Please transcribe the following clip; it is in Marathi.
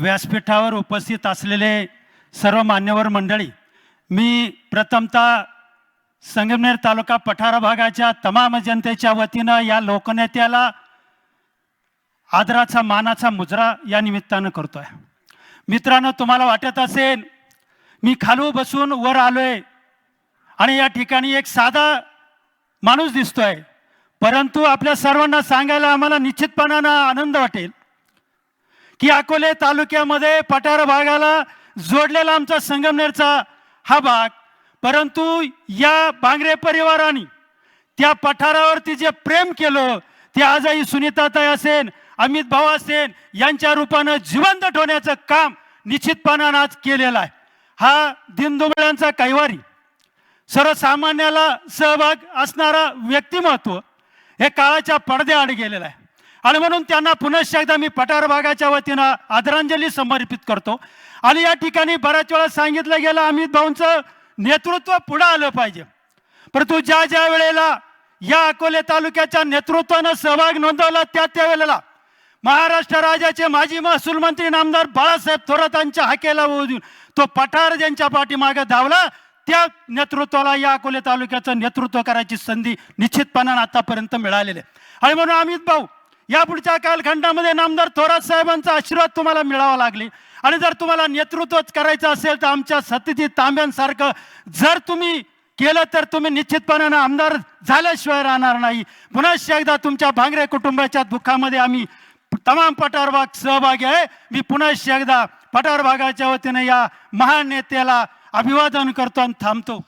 व्यासपीठावर उपस्थित असलेले सर्व मान्यवर मंडळी मी प्रथमतः संगमनेर तालुका पठार भागाच्या तमाम जनतेच्या वतीनं या लोकनेत्याला आदराचा मानाचा मुजरा या निमित्तानं करतोय. मित्रांनो तुम्हाला वाटत असेल मी खालू बसून वर आलोय आणि या ठिकाणी एक साधा माणूस दिसतोय. परंतु आपल्या सर्वांना सांगायला आम्हाला निश्चितपणानं आनंद वाटेल. की अकोले तालुक्यामध्ये पठार भागाला जोडलेला आमचा संगमनेरचा हा भाग. परंतु या बांगरे परिवाराने त्या पठारावरती जे प्रेम केलं ते आजही सुनीताताई असेन अमित भाऊ असेन यांच्या रूपानं जिवंत ठेवण्याचं काम निश्चितपणानं आज केलेलं आहे. हा दिनदुबळ्यांचा कैवारी. सर्वसामान्याला सहभाग असणारा व्यक्तिमत्व हे काळाच्या पडद्याआड गेलेलं आहे. आणि म्हणून त्यांना पुनश्च एकदा मी पठार भागाच्या वतीनं आदरांजली समर्पित करतो. आणि या ठिकाणी बऱ्याच वेळा सांगितलं गेलं अमित भाऊंचं नेतृत्व पुढं आलं पाहिजे. परंतु ज्या ज्या वेळेला या अकोले तालुक्याच्या नेतृत्वानं सहभाग नोंदवला त्या त्यावेळेला महाराष्ट्र राज्याचे माजी महसूल मंत्री नामदार बाळासाहेब थोरातांच्या हाकेला देऊन तो पठार ज्यांच्या पाठीमागे धावला त्या नेतृत्वाला या अकोले तालुक्याचं नेतृत्व करायची संधी निश्चितपणानं आतापर्यंत मिळालेली आहे. आणि म्हणून अमित भाऊ या पुढच्या कालखंडामध्ये नामदार थोरात साहेबांचा आशीर्वाद तुम्हाला मिळावा लागले. आणि जर तुम्हाला नेतृत्वच करायचं असेल तर आमच्या सतीती तांब्यांसारखं जर तुम्ही केलं तर तुम्ही निश्चितपणानं आमदार झाल्याशिवाय राहणार नाही. पुन्हा एकदा तुमच्या भांगरे कुटुंबाच्या दुःखामध्ये आम्ही तमाम पठार भाग सहभागी आहे. मी पुन्हा एकदा पठार भागाच्या वतीने या महान नेत्याला अभिवादन करतो आणि थांबतो.